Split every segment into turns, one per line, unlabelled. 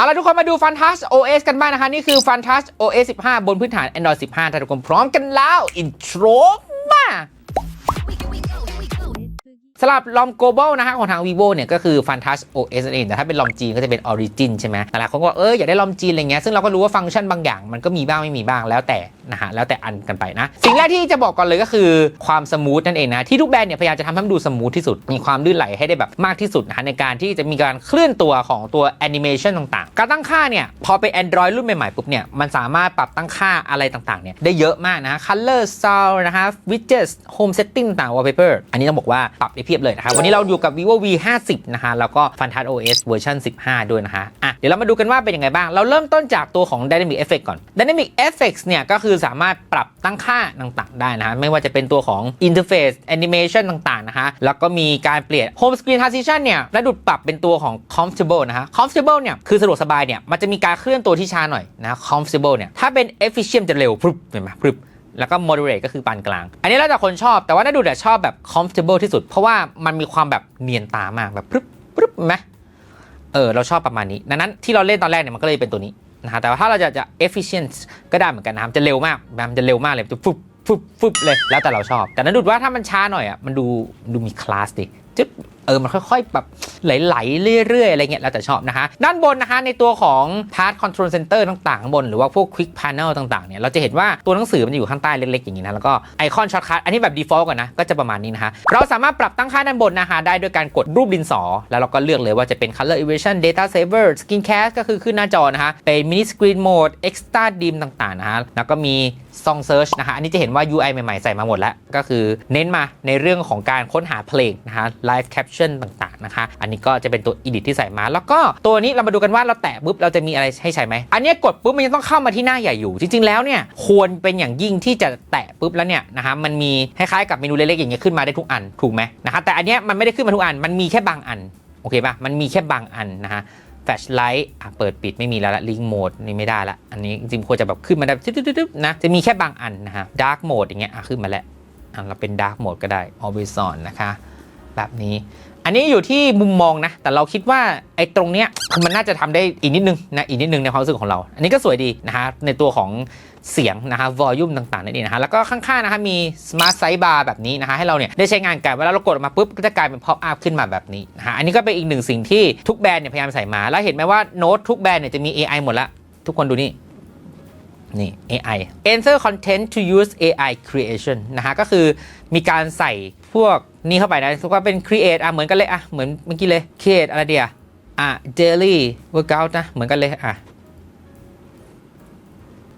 เอาละทุกคนมาดู Fantas OS กันบ้างนะคะ นี่คือ Fantas OS 15 บนพื้นฐาน Android 15ถ้าทุกคนพร้อมกันแล้ว อินโทรมา สำหรับลอม global นะฮะของทาง vivo เนี่ยก็คือ Fantas OS นั่นเองแต่ถ้าเป็นลอมจีนก็จะเป็น origin ใช่ไหมหลายคนก็บอกเอออยากได้ลอมจีนอะไรเงี้ยซึ่งเราก็รู้ว่าฟังก์ชันบางอย่างมันก็มีบ้างไม่มีบ้างแล้วแต่นะฮะแล้วแต่อันกันไปนะ สิ่งแรกที่จะบอกก่อนเลยก็คือความสมูทนั่นเองนะ ที่ทุกแบรนด์เนี่ยพยายามจะทำให้มันดูสมูทที่สุด มีความลื่นไหลให้ได้แบบมากที่สุดนะฮะในการที่จะมีการเคลื่อนตัวของตัวแอนิเมชันต่างๆ การตั้งค่าเนี่ยพอเป็น Android รุ่นใหม่ๆปุ๊บเนี่ยมันสามารถปรับตั้งค่าอะไรต่างๆเนี่ยได้เยอะมากนะ color style นะฮะ widgets home setting ต่าง wallpaper อันนี้ต้องบอกว่าปรับได้พียบเลยนะครับวันนี้เราอยู่กับ vivo v 5 0นะฮะแล้วก็ fantas os เวอร์ชัน15 ด้วยนะฮะอะเดี๋ยวเรามาดูกันว่าเป็นยังไงบ้าง เราเริ่มต้นจากตัวของ dynamic effect ก่อน dynamic effects เนี่ยก็คือสามารถปรับตั้งค่าต่างๆ ได้นะฮะไม่ว่าจะเป็นตัวของ interface animation ต่างๆนะฮะแล้วก็มีการเปลี่ยน home screen transition เนี่ยระดุดปรับเป็นตัวของ comfortable นะฮะ comfortable เนี่ยคือสะดวกสบายเนี่ยมันจะมีการเคลื่อนตัวที่ช้าหน่อยนะ comfortable เนี่ยถ้าเป็น efficient จะเร็วพรึบเห็นไหมพรึบ แล้วก็ moderate ก็คือปานกลาง อันนี้แล้วแต่คนชอบ แต่ว่าน่าดูแต่ชอบแบบ comfortable ที่สุด เพราะว่ามันมีความแบบเนียนตามาก แบบปึ๊บปึ๊บไหมเออ เราชอบประมาณนี้ ดังนั้นที่เราเล่นตอนแรกเนี่ยมันก็เลยเป็นตัวนี้นะฮะ แต่ว่าถ้าเราจะจะ efficient ก็ได้เหมือนกันนะครับ จะเร็วมากมันจะเร็วมากเลยจะฟึบฟึบฟึบเลย แล้วแต่เราชอบ แต่นั้นดูว่าถ้ามันช้าหน่อยอะ มันดูดูมีคลาสดิจึ๊บ ออมันค่อยๆแบบไหลๆเรื่อยๆอะไรเงี้ยแล้วแต่ชอบนะคะ ด้านบนนะคะในตัวของ Part Control Center ต่างๆข้างบน หรือว่าพวก Quick Panel ต่างๆเนี่ยเราจะเห็นว่าตัวหนังสือมันจะอยู่ข้างใต้เล็กๆอย่างนี้นะแล้วก็ไอคอนช็อตคัทอันนี้แบบ default ก่อนนะก็จะประมาณนี้นะคะเราสามารถปรับตั้งค่าด้านบนนะคะได้ด้วยการกดรูปดินสอ แล้วเราก็เลือกเลยว่าจะเป็น Color Elevation Data Saver Skin Cast ก็คือขึ้นหน้าจอนะคะเป็น Mini Screen Mode Extra Dim ต่างๆนะคะแล้วก็มี Song Search นะคะอันนี้จะเห็นว่า UI ใหม่ๆ ใส่มาหมดแล้ว ก็คือเน้นมาในเรื่องของการค้นหาเพลงนะคะ Live Caption ต่างๆนะคะ อันนี้ก็จะเป็นตัว Edit ที่ใส่มา แล้วก็ตัวนี้เรามาดูกันว่าเราแตะปุ๊บเราจะมีอะไรให้ใช้ไหม อันนี้กดปุ๊บมันจะต้องเข้ามาที่หน้าใหญ่อยู่ จริง ๆ แล้วเนี่ยควรเป็นอย่างยิ่งที่จะแตะปุ๊บแล้วเนี่ยนะคะมันมีคล้ายๆกับเมนูเล็กๆอย่างเงี้ยขึ้นมาได้ทุกอันถูกไหมนะคะแต่อันเนี้ยมันไม่ได้ขึ้นมาทุกอันมันมีแค่บางอันโอเคปะมันมีแค่บางอันนะคะ ลชไลท์เปิดปิดไม่มีแล้วละลิงโหมดนี่ไม่ได้ละ อันนี้จริงๆควรจะแบบขึ้นมาได้ตึ๊บๆนะ จะมีแค่บางอันนะฮะดาร์กโหมดอย่างเงี้ยขึ้นมาแล้วอันเราเป็นดาร์กโหมดก็ได้ always on นะคะ แบบนี้ อันนี้อยู่ที่มุมมองนะ แต่เราคิดว่าไอ้ตรงเนี้ยคือมันน่าจะทำได้อีกนิดนึงนะอีกนิดนึงในความรู้สึกของเรา อันนี้ก็สวยดีนะฮะในตัวของเสียงนะฮะ volume ต่างๆนั่นเองนะฮะแล้วก็ข้างๆนะคะมี smart sidebar แบบนี้นะฮะให้เราเนี่ยได้ใช้งานกันเวลาเรากดออกมาปุ๊บก็จะกลายเป็น pop up ขึ้นมาแบบนี้นะฮะอันนี้ก็เป็นอีกหนึ่งสิ่งที่ทุกแบรนด์เนี่ยพยายามใส่มา แล้วเห็นไหมว่าโน้ตทุกแบรนด์เนี่ยจะมี AI หมดละทุกคนดูนี่ นี่ AI Enter content to use AI creation นะฮะ ก็คือมีการใส่พวกนี้เข้าไปนะถือว่าเป็น create อะ เหมือนกันเลย อะ เหมือนเมื่อกี้เลย create อะไรเดียอะ daily workout นะ เหมือนกันเลย อะ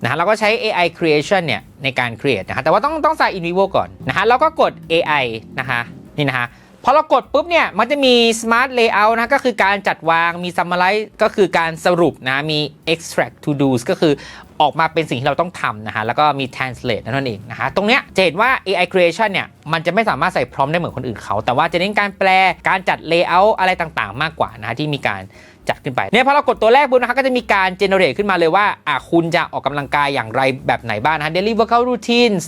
นะฮะ เราก็ใช้ AI creation เนี่ย ในการ create นะฮะ แต่ว่าต้องต้องใส่ in vivo ก่อนนะฮะ แล้วก็กด AI นะคะนี่นะฮะพอเรากดปุ๊บเนี่ย มันจะมี smart layout นะ ก็คือการจัดวาง มี summarize ก็คือการสรุปนะ มี extract to dos ก็คือ ออกมาเป็นสิ่งที่เราต้องทำนะฮะแล้วก็มี translate นั่นเองนะฮะตรงเนี้ยจะเห็นว่า AI creation เนี่ยมันจะไม่สามารถใส่พร้อมได้เหมือนคนอื่นเขา แต่ว่าจะเน้นการแปลการจัด layout อะไรต่างๆ มากกว่านะฮะที่มีการจัดขึ้นไปเนี่ยพอเรากดตัวแรกปุ๊บนะคะก็จะมีการ generate ขึ้นมาเลยว่าอะคุณจะออกกำลังกายอย่างไรแบบไหนบ้างนะฮะ daily workout routines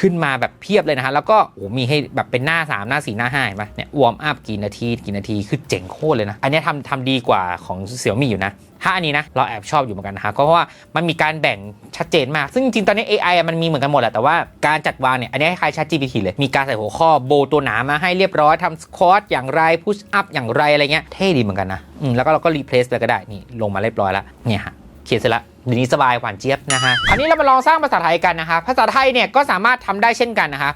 ขึ้นมาแบบเพียบเลยนะฮะ แล้วก็โอ้มีให้แบบเป็นหน้า 3 หน้า 4 หน้า5เห็นปะเนี่ย warm up กี่นาที กี่นาที คือเจ๋งโคตรเลยนะ อันนี้ทำทำดีกว่าของเสี่ยวมี่อยู่นะถ้าอันนี้นะเราแอบชอบอยู่เหมือนกันนะฮะก็เพราะว่ามันมีการแบ่งชัดเจนมาก ซึ่งจริงตอนนี้ AI มันมีเหมือนกันหมดแหละแต่ว่าการจัดวางเนี่ยอันนี้คล้ายๆ ChatGPT เลย มีการใส่หัวข้อโบตัวหนามาให้เรียบร้อยทำสควอตอย่างไรพุชอัพอย่างไรอะไรเงี้ยเท่ดีเหมือนกันนะอืมแล้วก็เราก็รีเพลซไปก็ได้นี่ลงมาเรียบร้อยแล้วเนี่ยฮะเขียนเสร็จล้วเดี๋ยวนี้สบายหวานเจี๊ยบนะฮะคราวนี้เรามาลองสร้างภาษาไทยกันนะคะภาษาไทยเนี่ยก็สามารถทำได้เช่นกันนะคะ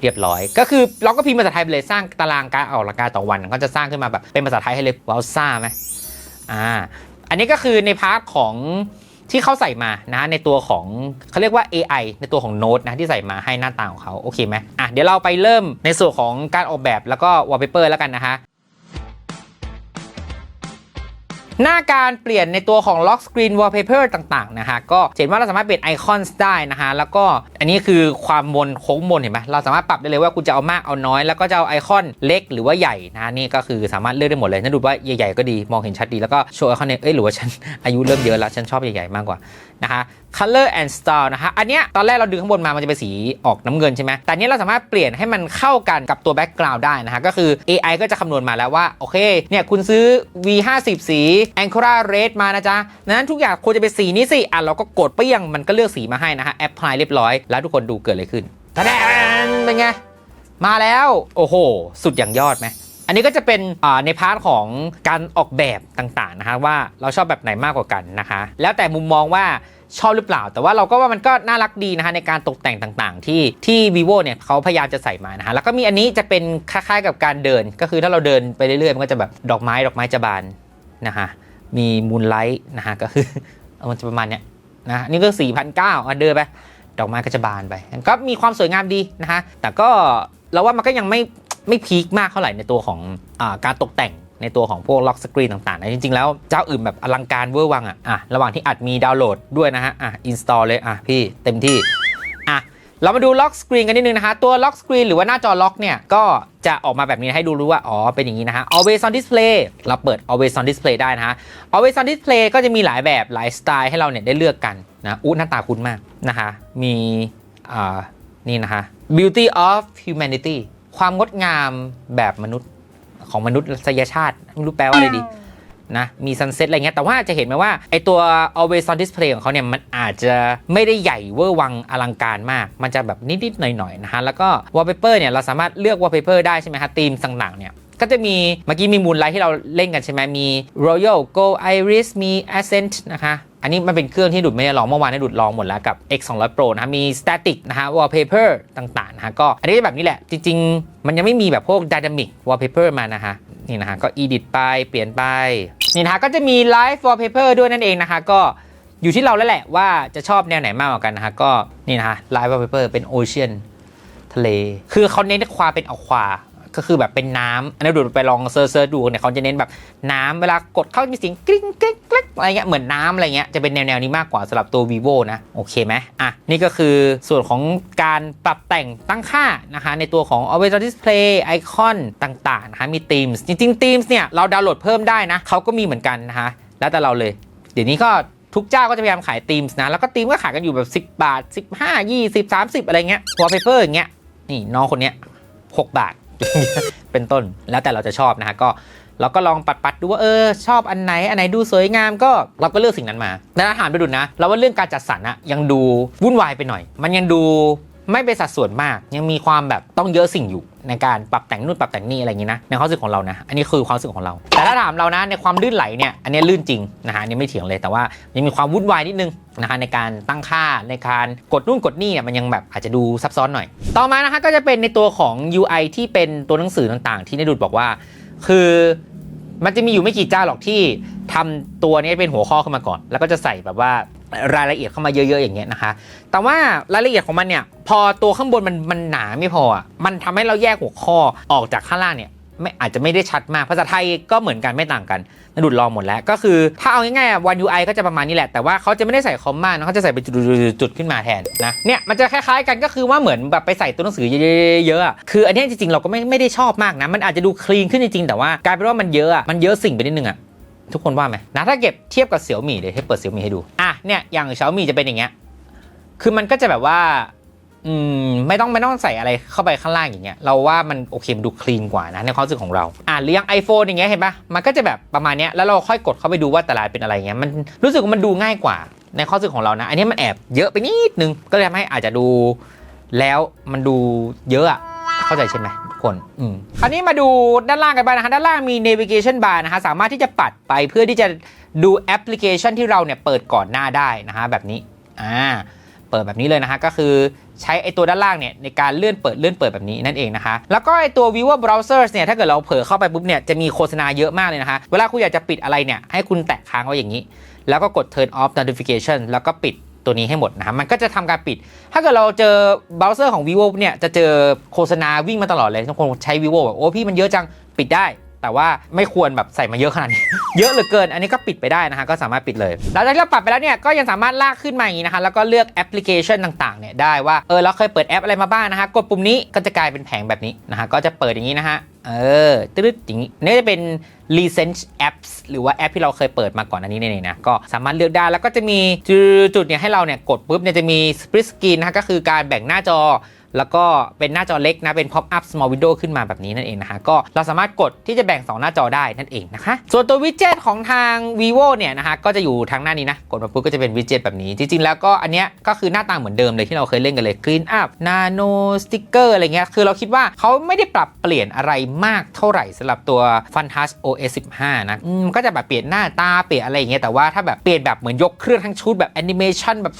เรียบร้อย ก็คือเราก็พิมพ์ภาษาไทยไปเลยสร้างตารางการออกกำลังกายต่อวัน ก็จะสร้างขึ้นมาแบบเป็นภาษาไทยให้เลยว้าวซ่าไหม อ่าอันนี้ก็คือในพาร์ทของที่เขาใส่มานะในตัวของเขาเรียกว่า AI ในตัวของโน้ตนะที่ใส่มาให้หน้าตาของเขาโอเคไหมอะเดี๋ยวเราไปเริ่มในส่วนของการออกแบบแล้วก็วอลเปเปอร์แล้วกันนะคะ หน้าการเปลี่ยนในตัวของล็อกสกรีนวอลเปเปอร์ต่างๆนะฮะก็เห็นว่าเราสามารถเปลี่ยนไอคอนได้นะฮะแล้วก็อันนี้คือความมนโค้งมนเห็นไหมเราสามารถปรับได้เลยว่าคุณจะเอามากเอาน้อย แล้วก็จะเอาไอคอนเล็กหรือว่าใหญ่นะฮะนี่ก็คือสามารถเลือกได้หมดเลยนั่นดูว่าใหญ่ๆก็ดีมองเห็นชัดดีแล้วก็โชว์ไอคอนเนี่ยเอ้ยหรือว่าฉันอายุเริ่มเยอะแล้วฉันชอบใหญ่ๆมากกว่านะคะ color and style นะฮะ อันเนี้ยตอนแรกเราดึงข้างบนมา มันจะเป็นสีออกน้ำเงินใช่ไหม แต่อันนี้เราสามารถเปลี่ยนให้มันเข้ากันกับตัว background ได้นะฮะ ก็คือ AI ก็จะคำนวณมาแล้วว่า โอเค เนี่ยคุณซื้อ V50 สี Ancora Red มานะจ๊ะ นั้นทุกอย่างควรจะเป็นสีนี้สิ อะเราก็กดเปี้ยงมันก็เลือกสีมาให้นะฮะ apply เรียบร้อย แล้วทุกคนดูเกิดอะไรขึ้นตะแดนเป็นไง มาแล้ว โอ้โห สุดอย่างยอดไหมอันนี้ก็จะเป็นอ่าในพาร์ทของการออกแบบต่างๆนะคะว่าเราชอบแบบไหนมากกว่ากันนะคะ แล้วแต่มุมมองว่า ชอบหรือเปล่า แต่ว่าเราก็ว่ามันก็น่ารักดีนะคะในการตกแต่งต่างๆ ที่ที่ vivo เนี่ยเขาพยายามจะใส่มานะคะแล้วก็มีอันนี้จะเป็นคล้ายๆกับการเดิน ก็คือถ้าเราเดินไปเรื่อยๆมันก็จะแบบดอกไม้ดอกไม้จะบานนะคะมีมูนไลท์นะคะก็คือมันจะประมาณเนี้ยนะนี่ก็4 0 0 อะเดินไปดอกไม้ก็จะบานไปก็มีความสวยงามดีนะคะแต่ก็เราว่ามันก็ยังไม่ไม่พีคมากเท่าไหร่ในตัวของอาการตกแต่ง ในตัวของพวกล็อกสกรีนต่างๆนะจริงๆแล้วเจ้าอื่นแบบอลังการเวอร์วังอะอะระหว่างที่อัดมีดาวน์โหลดด้วยนะฮะอะอินสตอลเลยอะพี่เต็มที่อะเรามาดูล็อกสกรีนกันนิดนึงนะคะตัวล็อกสกรีนหรือว่าหน้าจอล็อกเนี่ยก็จะออกมาแบบนี้ให้ดูรู้ว่า อ๋อ เป็นอย่างนี้นะฮะ always on display เราเปิด always on display ได้นะฮะ always on display ก็จะมีหลายแบบหลายสไตล์ให้เราเนี่ยได้เลือกกันนะอู้หน้าตาคุ้นมากนะคะมีอ่านี่นะคะ beauty of humanity ความงดงามแบบมนุษย์ ของมนุษยชาติไม่รู้แปลว่าอะไรดีนะมีซันเซ็ตอะไรเงี้ยแต่ว่าจะเห็นไหมว่าไอตัว always on display ของเขาเนี่ย มันอาจจะไม่ได้ใหญ่เวอร์วังอลังการมาก มันจะแบบนิด ๆ หน่อย ๆ นะฮะ แล้วก็ wallpaper เนี่ย เราสามารถเลือก wallpaper ได้ใช่ไหมฮะธีมต่างๆเนี่ยก็จะมีเมื่อกี้มีมูลไลท์ที่เราเล่นกันใช่ไหมมี royal gold iris มี accent นะคะ อันนี้มันเป็นเครื่องที่ดุดไม่ได้ลองเมื่อวานได้ดุดลองหมดแล้วกับ X 2 0 0 Pro นะฮะมี static นะฮะ wallpaper ต่างๆนะฮะก็อันนี้แบบนี้แหละ จริง ๆ มันยังไม่มีแบบพวก dynamic wallpaper มานะฮะนี่นะฮะก็ edit ไปเปลี่ยนไปนี่นะฮะก็จะมี live wallpaper ด้วยนั่นเองนะคะก็อยู่ที่เราแล้วแหละว่าจะชอบแนวไหนมากกว่ากันนะฮะก็นี่นะฮะ live wallpaper เป็น ocean ทะเล คือเขาเน้นความเป็นอควา ก็คือแบบเป็นน้ำอันนี้ดูไปลองเซิร์ชดูเนี่ยเขาจะเน้นแบบน้ำเวลากดเข้ามีเสียงกริ๊งกริ๊งกริ๊งอะไรเงี้ยเหมือนน้ำอะไรเงี้ยจะเป็นแนวๆนี้มากกว่าสำหรับตัว vivo นะโอเคไหมอะนี่ก็คือส่วนของการปรับแต่งตั้งค่านะคะในตัวของ always on display ไอคอนต่างๆนะคะมี themes จริงๆ themes เนี่ยเราดาวน์โหลดเพิ่มได้นะเขาก็มีเหมือนกันนะคะแล้วแต่เราเลย เดี๋ยวนี้ก็ทุกเจ้าก็จะพยายามขายธีมส์นะ แล้วก็ธีมก็ขายกันอยู่แบบ 10 บาท 15 20 30 อะไรเงี้ย wallpaper อย่างเงี้ย นี่น้องคนเนี้ย 6 บาท เป็นต้นแล้วแต่เราจะชอบนะฮะก็เราก็ลองปัดปัดๆดูว่าเออชอบอันไหนอันไหนดูสวยงามก็เราก็เลือกสิ่งนั้นมาแล้วถามไปดูนะ เราว่าเรื่องการจัดสรรอะยังดูวุ่นวายไปหน่อย มันยังดู ไม่เป็นสัดส่วนมาก ยังมีความแบบต้องเยอะสิ่งอยู่ในการปรับแต่งนู่นปรับแต่งนี่อะไรอย่างนี้นะในความรู้สึกของเรานะ อันนี้คือความรู้สึกของเรา แต่ถ้าถามเรานะในความลื่นไหลเนี่ยอันนี้ลื่นจริงนะฮะอันนี้ไม่เถียงเลยแต่ว่ายังมีความวุ่นวายนิดนึงนะคะในการตั้งค่าในการกดนู่นกดนี่เนี่ยมันยังแบบอาจจะดูซับซ้อนหน่อย ต่อมานะคะก็จะเป็นในตัวของ UI ที่เป็นตัวหนังสือต่างๆ ที่ได้ดูดบอกว่า คือมันจะมีอยู่ไม่กี่เจ้าหรอกที่ทำตัวนี้เป็นหัวข้อขึ้นมาก่อน แล้วก็จะใส่แบบว่า รายละเอียดเข้ามาเยอะๆอย่างเงี้ยนะคะ แต่ว่ารายละเอียดของมันเนี่ย พอตัวข้างบนมันมันหนาไม่พออะมันทำให้เราแยกหัวข้อออกจากข้างล่างเนี่ยไม่อาจจะไม่ได้ชัดมาก ภาษาไทยก็เหมือนกันไม่ต่างกันนดุดลองหมดแล้ว ก็คือถ้าเอาง่ายๆวัน UI ก็จะประมาณนี้แหละ แต่ว่าเขาจะไม่ได้ใส่คอมมานะเขาจะใส่เป็นจุดๆขึ้นมาแทนนะ เนี่ยมันจะคล้ายๆกันก็คือว่าเหมือนแบบไปใส่ตัวหนังสือเยอะๆคืออันนี้จริงๆเราก็ไม่ไม่ได้ชอบมากนะ มันอาจจะดูคลีนขึ้นจริงๆ แต่ว่ากลายเป็นว่ามันเยอะอะมันเยอะสิ่งไปนิดนึงอะ ทุกคนว่าไหมนะถ้าเก็บเทียบกับเสี่ยวมี่เดี๋ยวให้เปิดเสี่ยวมี่ให้ดูอะเนี่ยอย่างเสี่ยวมี่จะเป็นอย่างเงี้ยคือมันก็จะแบบว่าอืมไม่ต้องไม่ต้องใส่อะไรเข้าไปข้างล่างอย่างเงี้ยเราว่ามันโอเคมันดูคลีนกว่านะในความรู้สึกของเราอ่าหรืออย่าง iPhone อย่างเงี้ยเห็นปะมันก็จะแบบประมาณเนี้ยแล้วเราค่อยกดเข้าไปดูว่าแต่ละเป็นอะไรเงี้ยมันรู้สึกว่ามันดูง่ายกว่า ในความรู้สึกของเรานะ อันนี้มันแอบเยอะไปนิดนึงก็เลยทำให้อาจจะดู แล้วมันดูเยอะอะเข้าใจใช่ไหม คนอืมคราวนี้มาดูด้านล่างกันบ้างนะคะด้านล่างมี navigation bar นะคะสามารถที่จะปัดไปเพื่อที่จะดูแอปพลิเคชันที่เราเนี่ยเปิดก่อนหน้าได้นะคะแบบนี้อ่าเปิดแบบนี้เลยนะคะก็คือใช้ไอตัวด้านล่างเนี่ยในการเลื่อนเปิดเลื่อนเปิดแบบนี้นั่นเองนะคะแล้วก็ไอตัว viewer browsers เนี่ยถ้าเกิดเราเผลอเข้าไปปุ๊บเนี่ยจะมีโฆษณาเยอะมากเลยนะคะเวลาคุณอยากจะปิดอะไรเนี่ยให้คุณแตะค้างไว้อย่างนี้ แล้วก็กด turn off notification แล้วก็ปิด ตัวนี้ให้หมดนะฮะมันก็จะทำการปิด ถ้าเกิดเราเจอเบราว์เซอร์ของ vivo เนี่ยจะเจอโฆษณาวิ่งมาตลอดเลยทุกคนใช้ vivo แบบโอ้พี่มันเยอะจังปิดได้แต่ว่าไม่ควรแบบใส่มาเยอะขนาดนี้ เยอะเหลือเกิน อันนี้ก็ปิดไปได้นะฮะ ก็สามารถปิดเลย หลังจากที่เราปรับไปแล้วเนี่ย ก็ยังสามารถลากขึ้นมาอย่างนี้นะคะ แล้วก็เลือกแอปพลิเคชันต่างๆเนี่ยได้ว่า เออเราเคยเปิดแอปอะไรมาบ้างนะฮะกดปุ่มนี้ก็จะกลายเป็นแผงแบบนี้นะฮะก็จะเปิดอย่างนี้นะฮะ เออตึ๊ดอย่างนี้นี่จะเป็น recent apps หรือว่าแอปที่เราเคยเปิดมาก่อนอันนี้เนี่ยนะก็สามารถเลือกได้แล้วก็จะมีจุดเนี่ยให้เราเนี่ยกดปุ๊บเนี่ยจะมี split screen นะก็คือการแบ่งหน้าจอ แล้วก็เป็นหน้าจอเล็กนะ เป็น pop up small window ขึ้นมาแบบนี้นั่นเองนะคะ ก็เราสามารถกดที่จะแบ่ง 2 หน้าจอได้นั่นเองนะคะ ส่วนตัววิดเจ็ตของทาง vivo เนี่ยนะคะก็จะอยู่ทางหน้านี้นะ กดมาปุ๊บก็จะเป็นวิดเจ็ตแบบนี้ จริง ๆ แล้วก็อันเนี้ยก็คือหน้าตาเหมือนเดิมเลยที่เราเคยเล่นกันเลย clean up nano sticker อะไรเงี้ย คือเราคิดว่าเขาไม่ได้ปรับเปลี่ยนอะไรมากเท่าไหร่สำหรับตัว Funtouch OS 15 นะอืมก็จะแบบเปลี่ยนหน้าตาเปลี่ยนอะไรอย่างเงี้ย แต่ว่าถ้าแบบเปลี่ยนแบบเหมือนยกเครื่องทั้งชุดแบบแอนิเมชันแบบ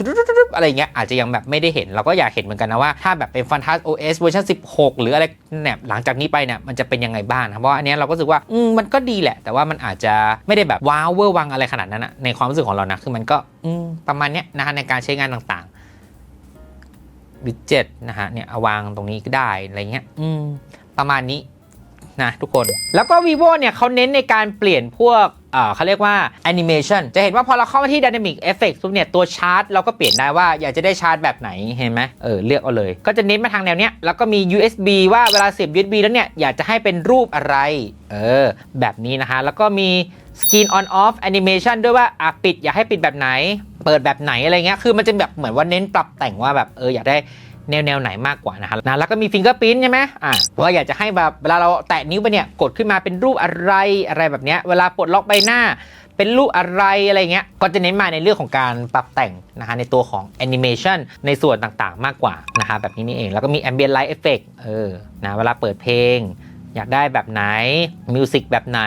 อะไรเงี้ยอาจจะยังแบบไม่ได้เห็นเราก็อยากเห็นเหมือนกันนะว่าถ้าแบบเป็น Funtouch OS เวอร์ชัน16 หรืออะไรเนี่ยหลังจากนี้ไปเนี่ยมันจะเป็นยังไงบ้างนะเพราะอันนี้เราก็รู้สึกว่ามมันก็ดีแหละ แต่ว่ามันอาจจะไม่ได้แบบว้าวเวอร์วังอะไรขนาดนั้นนะในความรู้สึกของเรานะคือมันก็ประมาณเนี้ยนะฮะในการใช้งานต่างๆวิดเจ็ตนะฮะเนี่ยเอาวางตรงนี้ก็ได้อะไรเงี้ยประมาณนี้นะทุกคน แล้วก็ vivo เนี่ยเขาเน้นในการเปลี่ยนพวก เอ่อเขาเรียกว่า animation จะเห็นว่าพอเราเข้ามาที่ dynamic effect ปุ๊บเนี่ยตัวชาร์จเราก็เปลี่ยนได้ว่าอยากจะได้ชาร์จแบบไหนเห็นไหมเออเลือกเอาเลย ก็จะเน้นมาทางแนวเนี้ยแล้วก็มี USB ว่าเวลาเสียบ USB แล้วเนี่ยอยากจะให้เป็นรูปอะไรเออแบบนี้นะคะแล้วก็มี screen on off animation ด้วยว่าอะปิดอยากให้ปิดแบบไหน เปิดแบบไหนอะไรเงี้ยคือมันจะแบบเหมือนว่าเน้นปรับแต่งว่าแบบเอออยากได้ แนวแนวไหนมากกว่านะครับนะแล้วก็มีฟิงเกอร์พิ้นใช่ไหมอ่าว่าอยากจะให้แบบเวลาเราแตะนิ้วไปเนี่ยกดขึ้นมาเป็นรูปอะไรอะไรแบบเนี้ยเวลาปลดล็อกใบหน้าเป็นรูปอะไรอะไรเงี้ย ก็จะเน้นมาในเรื่องของการปรับแต่งนะฮะในตัวของแอนิเมชันในส่วนต่างๆ มากกว่านะฮะแบบนี้นี่เอง แล้วก็มีแอมเบียนไลท์เอฟเฟกต์เออนะเวลาเปิดเพลง อยากได้แบบไหนมิวสิกแบบไหน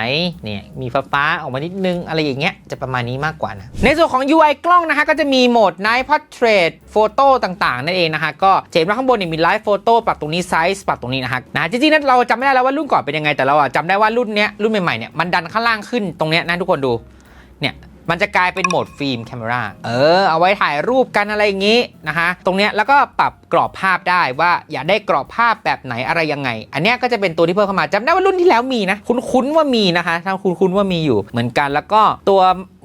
เนี่ยมีฟ้าฟ้าๆออกมานิดนึง อะไรอย่างเงี้ยจะประมาณนี้มากกว่านะ ในส่วนของ UI กล้องนะคะก็จะมีโหมด Night Portrait Photo ต่างๆ นั่นเองนะคะ ก็จะเห็นว่าข้างบนเนี่ยมี Live Photo ปรับตรงนี้ Size ปรับตรงนี้นะคะนะจริงๆนั้นเราจำไม่ได้แล้วว่ารุ่นก่อนเป็นยังไงแต่เราอะจำได้ว่ารุ่นเนี้ยรุ่นใหม่ๆเนี่ยมันดันข้างล่างขึ้นตรงเนี้ยนะทุกคนดูเนี่ยมันจะกลายเป็นโหมดฟิล์มแคม e ราเออ เอาไว้ถ่ายรูปกันอะไรอย่างงี้นะคะ ตรงเนี้ยแล้วก็ปรับกรอบภาพได้ว่าอยากได้กรอบภาพแบบไหนอะไรยังไง อันนี้ก็จะเป็นตัวที่เพิ่มเข้ามาจำได้ว่ารุ่นที่แล้วมีนะ คุ้นๆว่ามีนะคะถ้าคุ้นๆว่ามีอยู่เหมือนกัน แล้วก็ตัว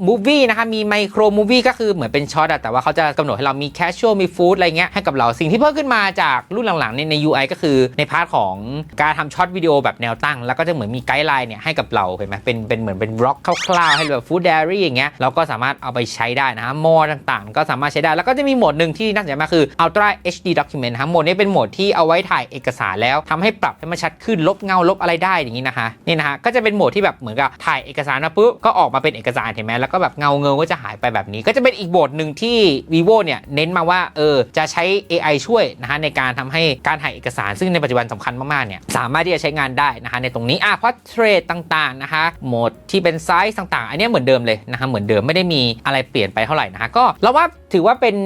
มูฟวี่นะคะมีไมโครมูฟวี่ก็คือเหมือนเป็นช็อตอะแต่ว่าเขาจะกำหนดให้เรามีแคชชวลมีฟู้ดอะไรเงี้ยให้กับเราสิ่งที่เพิ่มขึ้นมาจากรุ่นหลังๆเนี่ยใน UI ก็คือในพาร์ทของการทำช็อตวิดีโอแบบแนวตั้ง แล้วก็จะเหมือนมีไกด์ไลน์เนี่ยให้กับเราเห็นไหมเป็นเป็นเหมือนเป็นบล็อกคร่าวๆให้แบบฟู้ดเดรี่อย่างเงี้ยเราก็สามารถเอาไปใช้ได้นะโมต่างๆ ก็สามารถใช้ได้แล้วก็จะมีโหมดหนึ่งที่น่าสนใจมากคือ Ultra HD Document นะฮะโหมดนี้เป็นโหมดที่เอาไว้ถ่ายเอกสารแล้วทำให้ปรับให้มันชัดขึ้นลบเงาลบอะไรได้อย่างนี้นะคะนี่นะฮะก็จะเป็นโหมดที่แบบเหมือนกับถ่ายเอกสารมาปุ๊บก็ออกมาเป็นเอกสารเห็นไหมแล้วก็แบบเงาเงาก็จะหายไปแบบนี้ ก็จะเป็นอีกโหมดหนึ่งที่ vivo เนี่ยเน้นมาว่าเออจะใช้ AI ช่วยนะฮะในการทำให้การถ่ายเอกสาร ซึ่งในปัจจุบันสำคัญมากๆเนี่ยสามารถที่จะใช้งานได้นะคะในตรงนี้อะ portrait ต่างๆนะคะโหมดที่เป็นไซส์ต่างๆ อันนี้เหมือนเดิมเลยนะคะเหมือนเดิมไม่ได้มีอะไรเปลี่ยนไปเท่าไหร่นะคะก็เราว่า ถือว่าเป็น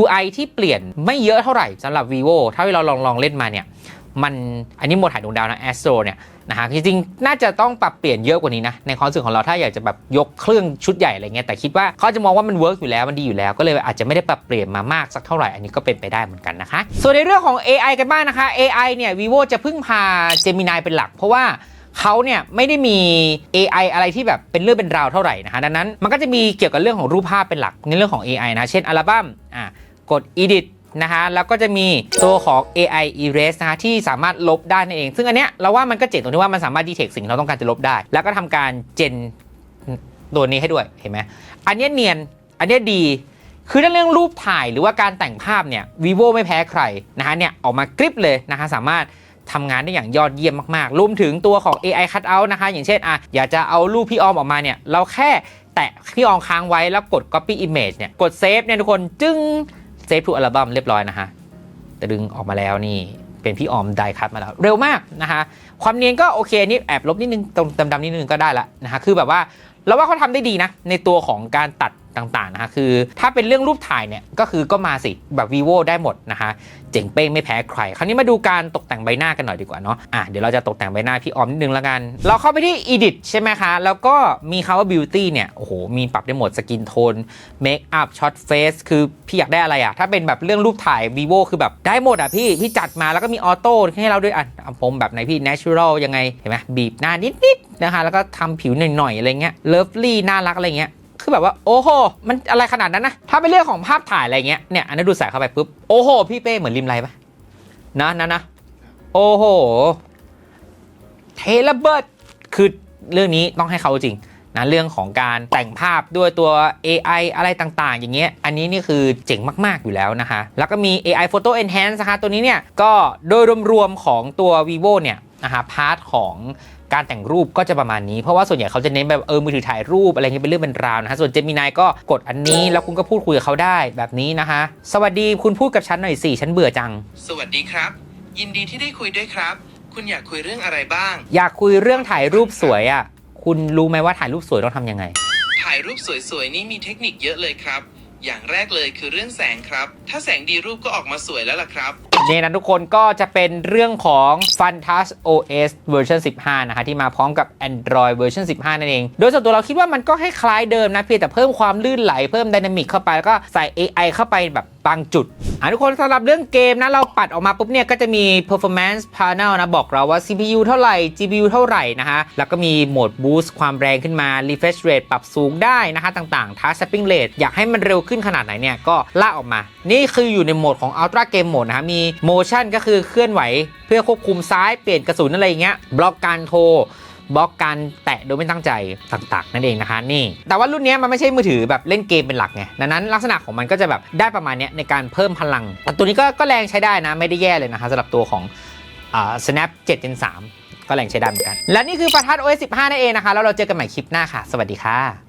UI ที่เปลี่ยนไม่เยอะเท่าไหร่สำหรับ vivo ถ้าเราลองลองเล่นมาเนี่ยมันอันนี้โหมดถ่ายดวงดาวนะ Astro เนี่ยนะฮะจริงๆ น่าจะต้องปรับเปลี่ยนเยอะกว่านี้นะ ในความรู้สึกของเราถ้าอยากจะแบบยกเครื่องชุดใหญ่อะไรเงี้ยแต่คิดว่าเขาจะมองว่ามันเวิร์กอยู่แล้วมันดีอยู่แล้ว ก็เลยอาจจะไม่ได้ปรับเปลี่ยนมามากสักเท่าไหร่อันนี้ก็เป็นไปได้เหมือนกันนะคะ ส่วนในเรื่องของ AI กันบ้างนะคะ AI เนี่ย vivo จะพึ่งพา Gemini เป็นหลัก เพราะว่า เขาเนี่ยไม่ได้มี AI อะไรที่แบบเป็นเรื่องเป็นราวเท่าไหร่นะคะดังนั้นมันก็จะมีเกี่ยวกับเรื่องของรูปภาพเป็นหลักในเรื่องของ AI นะ เช่นอัลบั้มอะกด edit นะคะแล้วก็จะมีตัวของ AI Erase นะคะที่สามารถลบได้นั่นเอง ซึ่งอันเนี้ยเราว่ามันก็เจ๋งตรงที่ว่ามันสามารถดีเทคสิ่งที่เราต้องการจะลบได้ แล้วก็ทำการเจนตัวนี้ให้ด้วยเห็นไหมอันเนี้ยเนียนอันเนี้ยดีคือเรื่องรูปถ่ายหรือว่าการแต่งภาพเนี่ย vivo ไม่แพ้ใครนะฮะเนี่ยออกมากริบเลยนะคะสามารถ ทำงานได้อย่างยอดเยี่ยมมากๆ รวมถึงตัวของ AI cutout นะคะ อย่างเช่นอะอยากจะเอารูปพี่ออมออกมาเนี่ย เราแค่แตะพี่ออมค้างไว้แล้วกด copy image เนี่ย กดเซฟเนี่ยทุกคนจึงเซฟทูอัลบั้มเรียบร้อยนะฮะแต่ดึงออกมาแล้วนี่เป็นพี่ออมไดคัตมาแล้ว เร็วมากนะคะความเนียนก็โอเคนี่แอบลบนิดนึงตรงดำๆนิดนึงก็ได้ละนะคะคือแบบว่าเราว่าเขาทำได้ดีนะในตัวของการตัด ต่างๆนะคะคือ ถ้าเป็นเรื่องรูปถ่ายเนี่ยก็คือก็มาสิแบบ vivo ได้หมดนะคะเจ๋งเป้งไม่แพ้ใคร คราวนี้มาดูการตกแต่งใบหน้ากันหน่อยดีกว่าเนาะอะเดี๋ยวเราจะตกแต่งใบหน้าพี่ออมนิดนึงแล้วกัน เราเข้าไปที่ edit ใช่ไหมคะ แล้วก็มีคำว่า beauty เนี่ยโอ้โหมีปรับได้หมดสกินโทน make up shot face คือพี่อยากได้อะไรอะถ้าเป็นแบบเรื่องรูปถ่าย vivo คือแบบได้หมดอะพี่พี่จัดมาแล้วก็มีออโต้ให้เราด้วยอะอะผมแบบไหนพี่ natural ยังไงเห็นไหมบีบหน้านิดๆนะคะแล้วก็ทำผิวหน่อยๆอะไรเงี้ย lovely น่ารักอะไรเงี้ย คือแบบว่าโอ้โหมันอะไรขนาดนั้นนะถ้าเป็นเรื่องของภาพถ่ายอะไรเงี้ยเนี่ยอันนี้ดูใส่เข้าไปปุ๊บโอ้โหพี่เป้เหมือนริมไรปะนะนะนะโอ้โหเทระเบิดคือเรื่องนี้ต้องให้เขาจริงนะเรื่องของการแต่งภาพด้วยตัว AI อะไรต่างๆ อย่างเงี้ย อันนี้นี่คือเจ๋งมากๆอยู่แล้วนะคะ แล้วก็มี AI Photo Enhance นะคะตัวนี้เนี่ย ก็โดยรวมๆของตัว vivo เนี่ยนะคะพาร์ทของ การแต่งรูปก็จะประมาณนี้ เพราะว่าส่วนใหญ่เขาจะเน้นแบบเออมือถือถ่ายรูปอะไรเงี้ยเป็นเรื่องเป็นราวนะคะส่วนเจมินายก็กดอันนี้แล้วคุณก็พูดคุยกับเขาได้แบบนี้นะคะสวัสดีคุณพูดกับฉันหน่อยสิฉันเบื่อจัง
สวัสดีครับ ยินดีที่ได้คุยด้วยครับ คุณอยากคุยเรื่องอะไรบ้าง
อยากคุยเรื่องถ่ายรูปสวยอะ่ะคุณรู้ไหมว่าถ่ายรูปสวยต้องทำยังไง
ถ่ายรูปสวยๆนี่มีเทคนิคเยอะเลยครับ อย่างแรกเลยคือเรื่องแสงครับ ถ้าแสงดีรูปก็ออกมาสวยแล้วล่ะครับ
นี่นะทุกคนก็จะเป็นเรื่องของ Fantas OS เวอร์ชัน15 นะคะที่มาพร้อมกับ Android เวอร์ชัน15 นั่นเอง โดยส่วนตัวเราคิดว่ามันก็ให้คล้ายเดิมนะเพียงแต่เพิ่มความลื่นไหลเพิ่ม Dynamic เข้าไป แล้วก็ใส่ AI เข้าไปแบบบางจุดอะทุกคนสำหรับเรื่องเกมนะ เราปัดออกมาปุ๊บเนี่ย ก็จะมี performance panel นะ บอกเราว่า CPU เท่าไหร่ GPU เท่าไหร่นะคะแล้วก็มีโหมด boost ความแรงขึ้นมา refresh rate ปรับสูงได้นะคะต่างๆ touch tapping rate อยากให้มันเร็วขึ้นขนาดไหนเนี่ย ก็ลากออกมา นี่คืออยู่ในโหมดของ ultra game mode นะคะมี motion ก็คือเคลื่อนไหว เพื่อควบคุมซ้ายเปลี่ยนกระสุนอะไรอย่างเงี้ยบล็อกการโทรบล็อกการแตะโดยไม่ตั้งใจต่างๆ นั่นเองนะคะนี่ แต่ว่ารุ่นนี้มันไม่ใช่มือถือแบบเล่นเกมเป็นหลักไงดังนั้นลักษณะของมันก็จะแบบได้ประมาณนี้ในการเพิ่มพลัง แต่ตัวนี้ก็ก็แรงใช้ได้นะไม่ได้แย่เลยนะคะสำหรับตัวของอ่า snap 7 gen 3ก็แรงใช้ได้เหมือนกัน และนี่คือประทัด OS 15นั่นเองนะคะ แล้วเราเจอกันใหม่คลิปหน้าค่ะ สวัสดีค่ะ